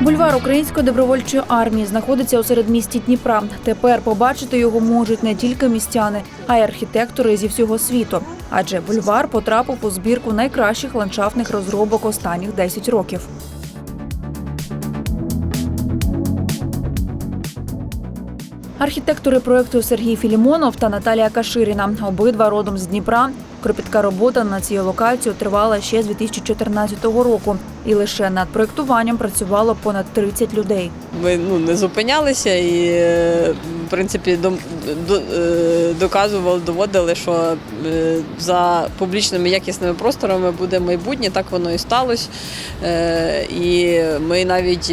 Бульвар Української добровольчої армії знаходиться у середмісті Дніпра. Тепер побачити його можуть не тільки містяни, а й архітектори зі всього світу. Адже бульвар потрапив у збірку найкращих ландшафтних розробок останніх 10 років. Архітектори проекту Сергій Філімонов та Наталія Каширіна, обидва родом з Дніпра. Кропітка робота на цій локації тривала ще з 2014 року, і лише над проектуванням працювало понад 30 людей. Ми ну, не зупинялися і, е, принципі, е, доказували, доводили, що е, за публічними якісними просторами буде майбутнє, так воно і сталося. Е, І ми навіть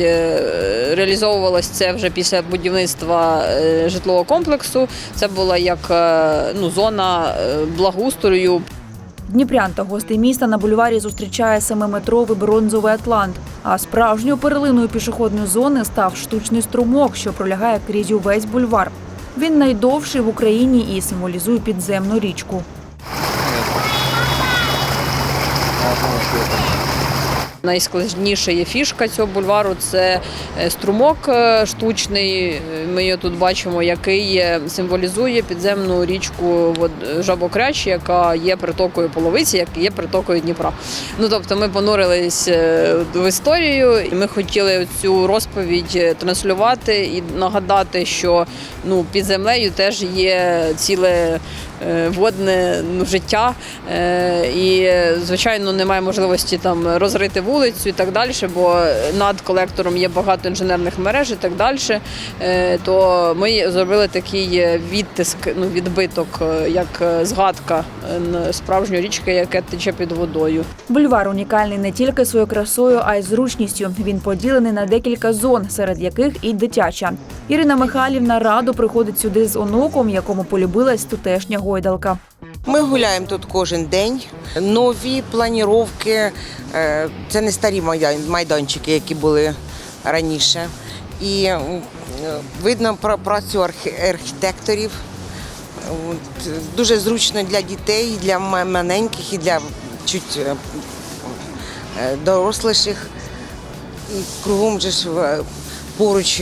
реалізовувалось це вже після будівництва житлового комплексу. Це була як ну, зона благоустрою, Дніпрян та гостей міста на бульварі зустрічає семиметровий бронзовий атлант. А справжньою перлиною пішохідної зони став штучний струмок, що пролягає крізь увесь бульвар. Він найдовший в Україні і символізує підземну річку. Найскладніша є фішка цього бульвару це е, струмок е, штучний. Ми його тут бачимо, який символізує підземну річку Жабокряч, яка є притокою половиці, як є притокою Дніпра. Ну тобто ми понурились е, в історію, і ми хотіли цю розповідь транслювати і нагадати, що ну під землею теж є ціле водне ну, життя. І, звичайно, немає можливості там розрити вулицю і так далі, бо над колектором є багато інженерних мереж і так далі. Е, То ми зробили такий е, відтиск, ну, відбиток, е, як згадка справжньої річки, яка тече під водою. Бульвар унікальний не тільки своєю красою, а й зручністю. Він поділений на декілька зон, серед яких і дитяча. Ірина Михайлівна радо приходить сюди з онуком, якому полюбилась тутешня гойдалка. Ми гуляємо тут кожен день. Нові планіровки. е, Це не старі майданчики, які були раніше. І е, видно працю архітекторів. Дуже зручно для дітей, для маленьких, і для чуть е, доросліших. І кругом же ж поруч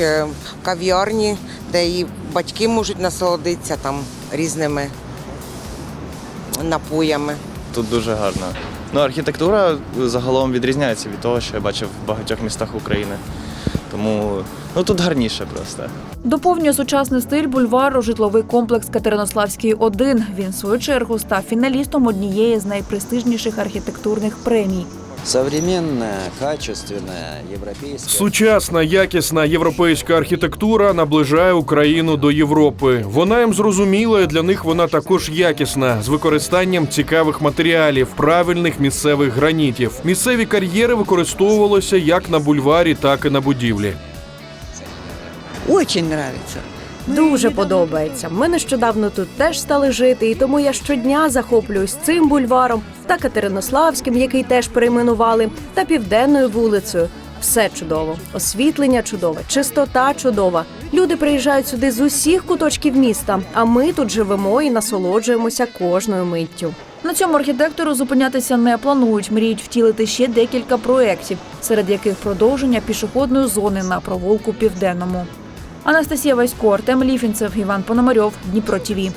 кав'ярні, де і батьки можуть насолодитися там різними напоями. Тут дуже гарно. Ну, архітектура загалом відрізняється від того, що я бачив в багатьох містах України. Тому ну, тут гарніше просто. Доповнює сучасний стиль бульвару житловий комплекс Катеринославський 1 Він в свою чергу став фіналістом однієї з найпрестижніших архітектурних премій. Современная, качественная, европейская. Сучасна, якісна європейська архітектура наближає Україну до Європи. Вона їм зрозуміла, і для них вона також якісна з використанням цікавих матеріалів, правильних місцевих гранітів. Місцеві кар'єри використовувалися як на бульварі, так і на будівлі. Очень нравится. Дуже подобається. Ми нещодавно тут теж стали жити, і тому я щодня захоплююсь цим бульваром та Катеринославським, який теж перейменували, та південною вулицею. Все чудово, освітлення чудове, чистота чудова. Люди приїжджають сюди з усіх куточків міста, а ми тут живемо і насолоджуємося кожною миттю. На цьому архітектору зупинятися не планують. Мріють втілити ще декілька проєктів, серед яких продовження пішохідної зони на провулку південному. Анастасія Васько, Артем Ліфінцев, Іван Пономарьов, Дніпро ТІВІ.